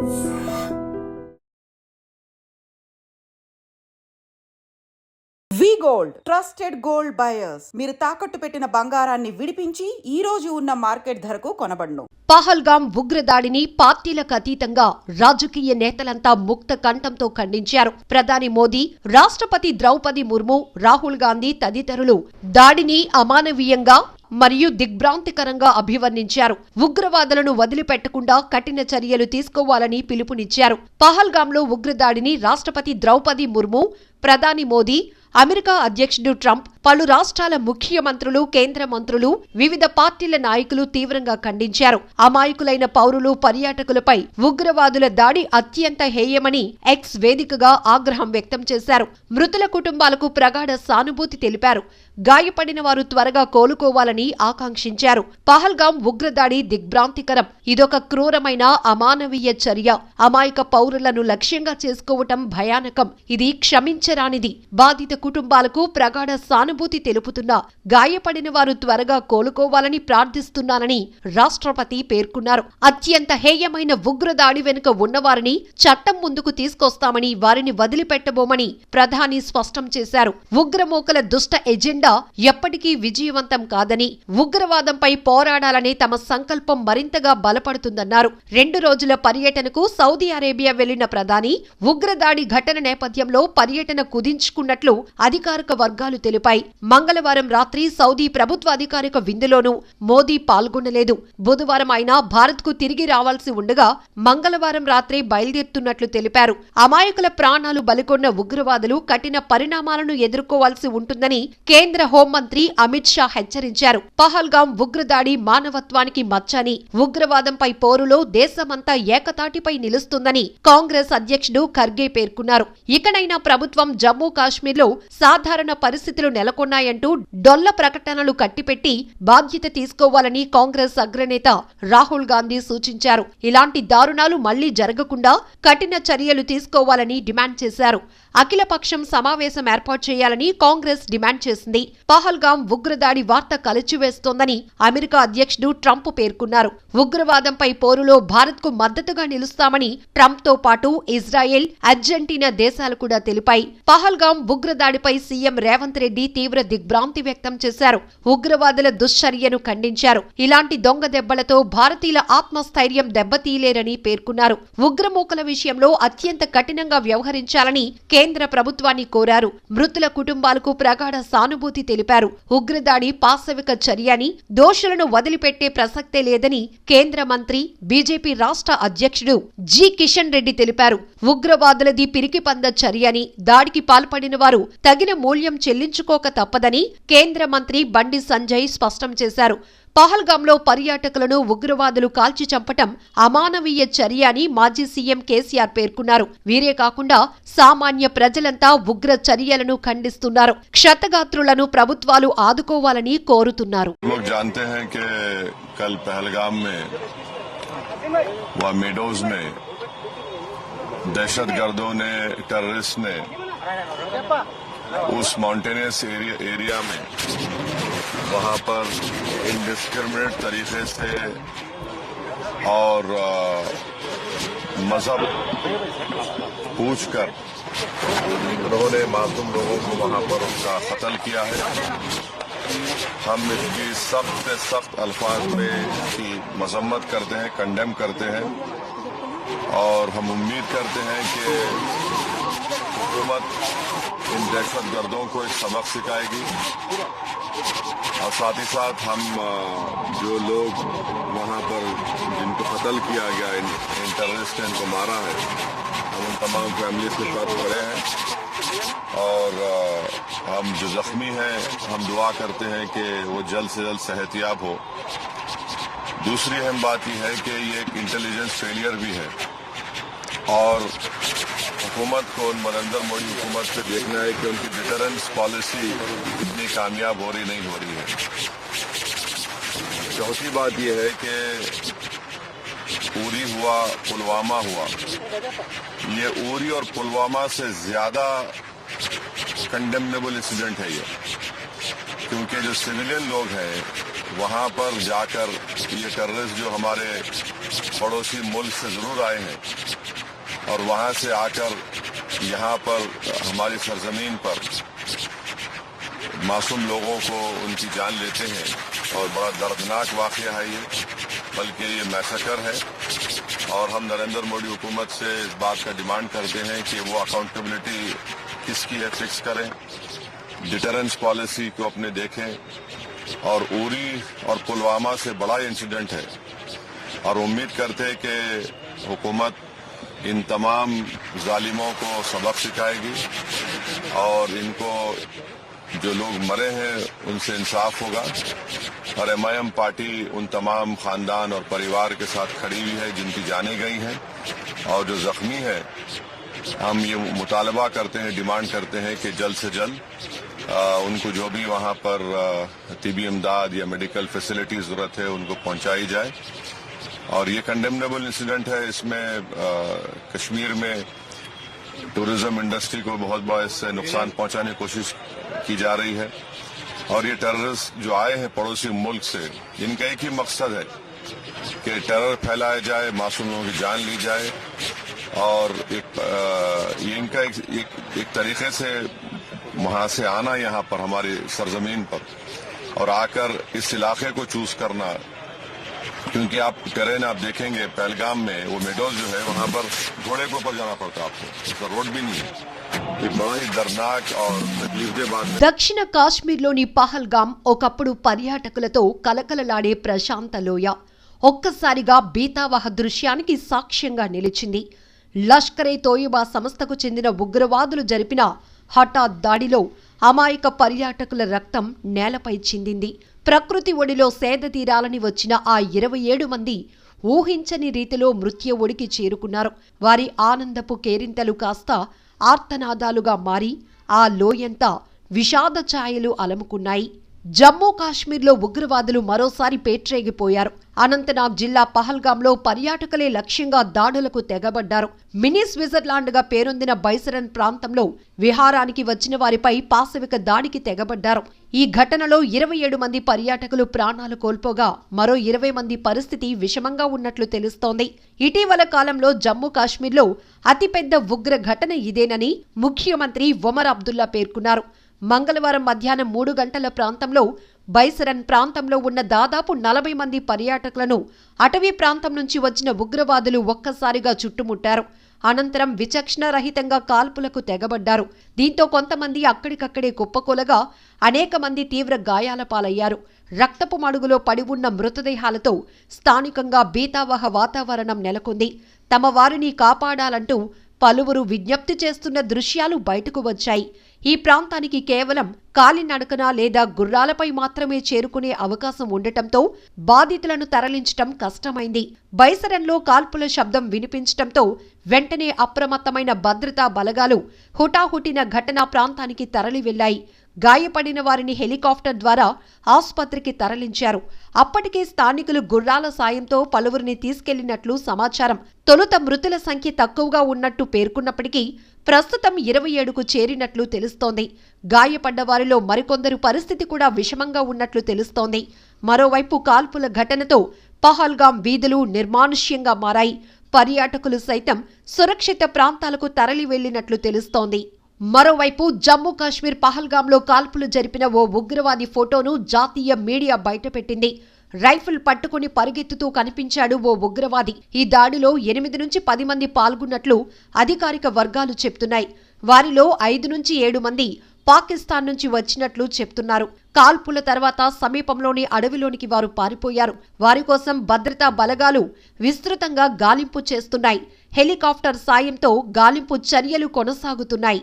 Thank you. Gold. Trusted gold buyers. మీరు తాకట్టు పెట్టిన బంగారాన్ని విడిపించి ఈ రోజు ఉన్న మార్కెట్ ధరకు కొనబడును. పహల్గాం ఉగ్రదాడిని పార్టీలకు అతీతంగా రాజకీయ నేతలంతా ముక్త కంఠంతో ఖండించారు. ప్రధాని మోదీ రాష్ట్రపతి ద్రౌపది ముర్ము రాహుల్ గాంధీ తదితరులు దాడిని అమానవీయంగా మరియు దిగ్భ్రాంతికరంగా అభివర్ణించారు. ఉగ్రవాదులను వదిలిపెట్టకుండా కఠిన చర్యలు తీసుకోవాలని పిలుపునిచ్చారు. పహల్గాంలో ఉగ్రదాడిని రాష్ట్రపతి ద్రౌపది ముర్ము ప్రధాని మోదీ అమెరికా అధ్యక్షుడు ట్రంప్ పలు రాష్ట్రాల ముఖ్యమంత్రులు కేంద్ర మంత్రులు వివిధ పార్టీల నాయకులు తీవ్రంగా ఖండించారు. అమాయకులైన పౌరులు పర్యాటకులపై ఉగ్రవాదుల దాడి అత్యంత హేయమని ఎక్స్ వేదికగా ఆగ్రహం వ్యక్తం చేశారు. మృతుల కుటుంబాలకు ప్రగాఢ సానుభూతి తెలిపారు. గాయపడిన వారు త్వరగా కోలుకోవాలని ఆకాంక్షించారు. పహల్గాం ఉగ్రదాడి దిగ్భ్రాంతికరం. ఇదొక క్రూరమైన అమానవీయ చర్య. అమాయక పౌరులను లక్ష్యంగా చేసుకోవటం భయానకం. ఇది క్షమించరానిది. బాధిత కుటుంబాలకు ప్రగాఢ సానుభూతి తెలుపుతున్నా గాయపడిన వారు త్వరగా కోలుకోవాలని ప్రార్థిస్తున్నానని రాష్ట్రపతి పేర్కొన్నారు. అత్యంత హేయమైన ఉగ్రదాడి వెనుక ఉన్నవారిని చట్టం ముందుకు తీసుకొస్తామని వారిని వదిలిపెట్టబోమని ప్రధాని స్పష్టం చేశారు. ఉగ్రమోకల దుష్ట ఎజెండా ఎప్పటికీ విజయవంతం కాదని ఉగ్రవాదంపై పోరాడాలనే తమ సంకల్పం మరింతగా బలపడుతుందన్నారు. రెండు రోజుల పర్యటనకు సౌదీ అరేబియా వెళ్ళిన ప్రధాని ఉగ్రదాడి ఘటన నేపథ్యంలో పర్యటన కుదించుకున్నట్లు అధికారిక వర్గాలు తెలిపాయి. మంగళవారం రాత్రి సౌదీ ప్రభుత్వ అధికారిక విందులోనూ మోదీ పాల్గొనలేదు. బుధవారం ఆయన భారత్కు తిరిగి రావాల్సి ఉండగా మంగళవారం రాత్రి బయలుదేరుతున్నట్లు తెలిపారు. అమాయకుల ప్రాణాలు బలికొన్న ఉగ్రవాదులు కఠిన పరిణామాలను ఎదుర్కోవాల్సి ఉంటుందని కేంద్ర హోంమంత్రి అమిత్ షా హెచ్చరించారు. పహల్గాం ఉగ్రదాడి మానవత్వానికి మచ్చని ఉగ్రవాదంపై పోరులో దేశమంతా ఏకతాటిపై నిలుస్తుందని కాంగ్రెస్ అధ్యక్షుడు ఖర్గే పేర్కొన్నారు. ఇకనైనా ప్రభుత్వం జమ్మూ కాశ్మీర్లో సాధారణ పరిస్థితులు నెలకొన్నాయంటూ డొల్ల ప్రకటనలు కట్టిపెట్టి బాధ్యత తీసుకోవాలని కాంగ్రెస్ అగ్రనేత రాహుల్ గాంధీ సూచించారు. ఇలాంటి దారుణాలు మళ్ళీ జరగకుండా కఠిన చర్యలు తీసుకోవాలని డిమాండ్ చేశారు. అఖిలపక్షం సమావేశం ఏర్పాటు చేయాలని కాంగ్రెస్ డిమాండ్ చేసింది. పహల్గాం ఉగ్రదాడి వార్త కలిచివేస్తోందని అమెరికా అధ్యక్షుడు ట్రంప్ పేర్కొన్నారు. ఉగ్రవాదంపై పోరులో భారత్కు మద్దతుగా నిలుస్తామని ట్రంప్తో పాటు ఇజ్రాయెల్ అర్జెంటీనా దేశాలు కూడా తెలిపాయి. పహల్గాం ఉగ్రదాడిపై సీఎం రేవంత్ రెడ్డి తీవ్ర దిగ్భ్రాంతి వ్యక్తం చేశారు. ఉగ్రవాదుల దుశ్చర్యను ఖండించారు. ఇలాంటి దొంగ దెబ్బలతో భారతీయుల ఆత్మస్థైర్యం దెబ్బతీయలేరని పేర్కొన్నారు. ఉగ్రమూకల విషయంలో అత్యంత కఠినంగా వ్యవహరించాలని కేంద్ర ప్రభుత్వాన్ని కోరారు. మృతుల కుటుంబాలకు ప్రగాఢ సానుభూతి తెలిపారు. ఉగ్రదాడి పాశవిక చర్యని దోషులను వదిలిపెట్టే ప్రసక్తే లేదని కేంద్ర మంత్రి బీజేపీ రాష్ట్ర అధ్యక్షుడు జి. కిషన్ రెడ్డి తెలిపారు. ఉగ్రవాదులది పిరికిపంద చర్యని దాడికి పాల్పడిన వారు తగిన మూల్యం చెల్లించుకోక తప్పదని కేంద్ర మంత్రి బండి సంజయ్ స్పష్టం చేశారు. పహల్గాంలో పర్యాటకులను ఉగ్రవాదులు కాల్చి చంపటం అమానవీయ చర్య అని మాజీ సీఎం కేసీఆర్ పేర్కొన్నారు వీరే కాకుండా సామాన్య ప్రజలంతా ఉగ్ర చర్యలను ఖండిస్తున్నారు క్షతగాత్రులను ప్రభుత్వాలు ఆదుకోవాలని కోరుతున్నారు लोग जानते हैं कि कल पहलगाम में وہاں پر انڈسکرمنٹ طریقے سے اور مذہب پوچھ کر انہوں نے معصوم لوگوں کو وہاں پر ان کا قتل کیا ہے۔ ہم اس کی سخت سے سخت الفاظ میں کی مذمت کرتے ہیں کنڈیم کرتے ہیں اور ہم امید کرتے ہیں کہ حکومت ان دہشت گردوں کو ایک سبق سکھائے گی۔ اور ساتھ ہی ساتھ ہم جو لوگ وہاں پر جن کو قتل کیا گیا انٹرنیسٹ ان کو مارا ہے، ہم ان تمام فیملیز کے ساتھ کھڑے ہیں۔ اور ہم جو زخمی ہیں، ہم دعا کرتے ہیں کہ وہ جلد سے جلد صحت یاب ہو۔ دوسری اہم بات یہ ہے کہ یہ ایک انٹیلیجنس فیلئر بھی ہے۔ اور حکومت کو ان نریندر موڑی حکومت سے دیکھنا ہے کہ ان کی ڈیٹرنس پالیسی اتنی کامیاب ہو رہی نہیں ہو رہی ہے۔ چوتھی بات یہ ہے کہ پوری ہوا، پلوامہ ہوا۔ یہ اوری اور پلوامہ سے زیادہ کنڈمنیبل انسیڈنٹ ہے یہ۔ کیونکہ جو سویلین لوگ ہیں، وہاں پر جا کر یہ ٹیررسٹ جو ہمارے پڑوسی ملک سے ضرور آئے ہیں اور وہاں سے آ کر یہاں پر ہماری سرزمین پر معصوم لوگوں کو ان کی جان لیتے ہیں اور بڑا دردناک واقعہ ہے یہ، بلکہ یہ میسکر ہے۔ اور ہم نریندر موڈی حکومت سے اس بات کا ڈیمانڈ کرتے ہیں کہ وہ اکاؤنٹیبلٹی کس کی ہے فکس کریں ڈٹرنس پالیسی کو اپنے دیکھیں۔ اور اوری اور پلوامہ سے بڑا انسیڈنٹ ہے۔ اور امید کرتے کہ حکومت ان تمام ظالموں کو سبق سکھائے گی اور ان کو جو لوگ مرے ہیں ان سے انصاف ہوگا۔ اور ایم آئی ایم پارٹی ان تمام خاندان اور پریوار کے ساتھ کھڑی ہوئی ہے، جن کی جانیں گئی ہیں۔ اور جو زخمی ہے ہم یہ مطالبہ کرتے ہیں، ڈیمانڈ کرتے ہیں کہ جلد سے جلد ان کو جو بھی وہاں پر طبی امداد یا میڈیکل فیسلٹیز ضرورت ہے، ان کو پہنچائی جائے۔ اور یہ کنڈیمنیبل انسیڈنٹ ہے۔ اس میں کشمیر میں ٹوریزم انڈسٹری کو بہت باعث سے نقصان پہنچانے کی کوشش کی جا رہی ہے۔ اور یہ ٹیررسٹ جو آئے ہیں پڑوسی ملک سے ان کا ایک ہی مقصد ہے کہ ٹیرر پھیلایا جائے معصوموں کی جان لی جائے۔ اور ایک یہ ان کا ایک, ایک طریقے سے وہاں سے آنا یہاں پر ہماری سرزمین پر۔ اور آ کر اس علاقے کو چوز کرنا क्योंकि आप टेरेन आप देखेंगे पहलगाम में वो मेडोज जो है वहां पर घोड़े के ऊपर जाना पड़ता है आपको उसका रोड भी नहीं है ये बड़ा ही दर्दनाक और तकलीफदेह बात है దక్షిణ కాశ్మీర్లోని పహల్గాం ఒకప్పుడు పర్యాటకులతో కలకలలాడే ప్రశాంత లోయ ఒక్కసారిగా బీతావహ దృశ్యానికి సాక్ష్యంగా నిలిచింది లష్కరే తోయిబా సంస్థకు చెందిన ఉగ్రవాదులు జరిపిన హఠాత్ దాడిలో అమాయక పర్యాటకుల రక్తం నేలపై చిందింది ప్రకృతి ఒడిలో సేద తీరాలని వచ్చిన ఆ ఇరవై ఏడు మంది ఊహించని రీతిలో మృత్యు ఒడికి చేరుకున్నారు. వారి ఆనందపు కేరింతలు కాస్త ఆర్తనాదాలుగా మారి ఆ లోయంతా విషాద ఛాయలు అలముకున్నాయి. జమ్మూ కాశ్మీర్లో ఉగ్రవాదులు మరోసారి పేట్రేగిపోయారు. అనంతనాగ్ జిల్లా పహల్గాంలో పర్యాటకులే లక్ష్యంగా దాడులకు తెగబడ్డారు. మినీ స్విట్జర్లాండ్గా పేరొందిన బైసరన్ ప్రాంతంలో విహారానికి వచ్చిన వారిపై పాశవిక దాడికి తెగబడ్డారు. ఈ ఘటనలో ఇరవై ఏడు మంది పర్యాటకులు ప్రాణాలు కోల్పోగా మరో ఇరవై మంది పరిస్థితి విషమంగా ఉన్నట్లు తెలుస్తోంది. ఇటీవల కాలంలో జమ్మూ కాశ్మీర్లో అతిపెద్ద ఉగ్ర ఘటన ఇదేనని ముఖ్యమంత్రి ఒమర్ అబ్దుల్లా పేర్కొన్నారు. మంగళవారం మధ్యాహ్నం మూడు గంటల ప్రాంతంలో బైసరన్ ప్రాంతంలో ఉన్న దాదాపు నలభై మంది పర్యాటకులను అటవీ ప్రాంతం నుంచి వచ్చిన ఉగ్రవాదులు ఒక్కసారిగా చుట్టుముట్టారు. అనంతరం విచక్షణరహితంగా కాల్పులకు తెగబడ్డారు. దీంతో కొంతమంది అక్కడికక్కడే కుప్పకూలగా అనేక మంది తీవ్ర గాయాల పాలయ్యారు. రక్తపు మడుగులో పడి ఉన్న మృతదేహాలతో స్థానికంగా బీతావహ వాతావరణం నెలకొంది. తమ వారిని కాపాడాలంటూ పలువురు విజ్ఞప్తి చేస్తున్న దృశ్యాలు బయటకు వచ్చాయి. ఈ ప్రాంతానికి కేవలం కాలినడకన లేదా గుర్రాలపై మాత్రమే చేరుకునే అవకాశం ఉండటంతో బాధితులను తరలించటం కష్టమైంది. బైసరంలో కాల్పుల శబ్దం వినిపించటంతో వెంటనే అప్రమత్తమైన భద్రతా బలగాలు హుటాహుటిన ఘటనా ప్రాంతానికి తరలి వెళ్ళాయి గాయపడిన వారిని హెలికాప్టర్ ద్వారా ఆసుపత్రికి తరలించారు. అప్పటికే స్థానికులు గుర్రాల సాయంతో పలువురిని తీసుకెళ్ళినట్లు సమాచారం. తొలుత మృతుల సంఖ్య తక్కువగా ఉన్నట్టు పేర్కొన్నప్పటికీ ప్రస్తుతం ఇరవై ఏడుకు చేరినట్లు తెలుస్తోంది. గాయపడ్డ వారిలో మరికొందరు పరిస్థితి కూడా విషమంగా ఉన్నట్లు తెలుస్తోంది. మరోవైపు కాల్పుల ఘటనతో పహల్గాం వీధులు నిర్మానుష్యంగా మారాయి. పర్యాటకులు సైతం సురక్షిత ప్రాంతాలకు తరలి వెళ్ళినట్లు తెలుస్తోంది. మరోవైపు జమ్మూ కాశ్మీర్ పహల్గాంలో కాల్పులు జరిపిన ఓ ఉగ్రవాది ఫోటోను జాతీయ మీడియా బయటపెట్టింది. రైఫిల్ పట్టుకుని పరిగెత్తుతూ కనిపించాడు ఓ ఉగ్రవాది. ఈ దాడిలో ఎనిమిది నుంచి పది మంది పాల్గొన్నట్లు అధికారిక వర్గాలు చెప్తున్నాయి. వారిలో ఐదు నుంచి ఏడు మంది పాకిస్తాన్ నుంచి వచ్చినట్లు చెప్తున్నారు. కాల్పుల తర్వాత సమీపంలోని అడవిలోనికి వారు పారిపోయారు. వారి కోసం భద్రతా బలగాలు విస్తృతంగా గాలింపు చేస్తున్నాయి. హెలికాప్టర్ సాయంతో గాలింపు చర్యలు కొనసాగుతున్నాయి.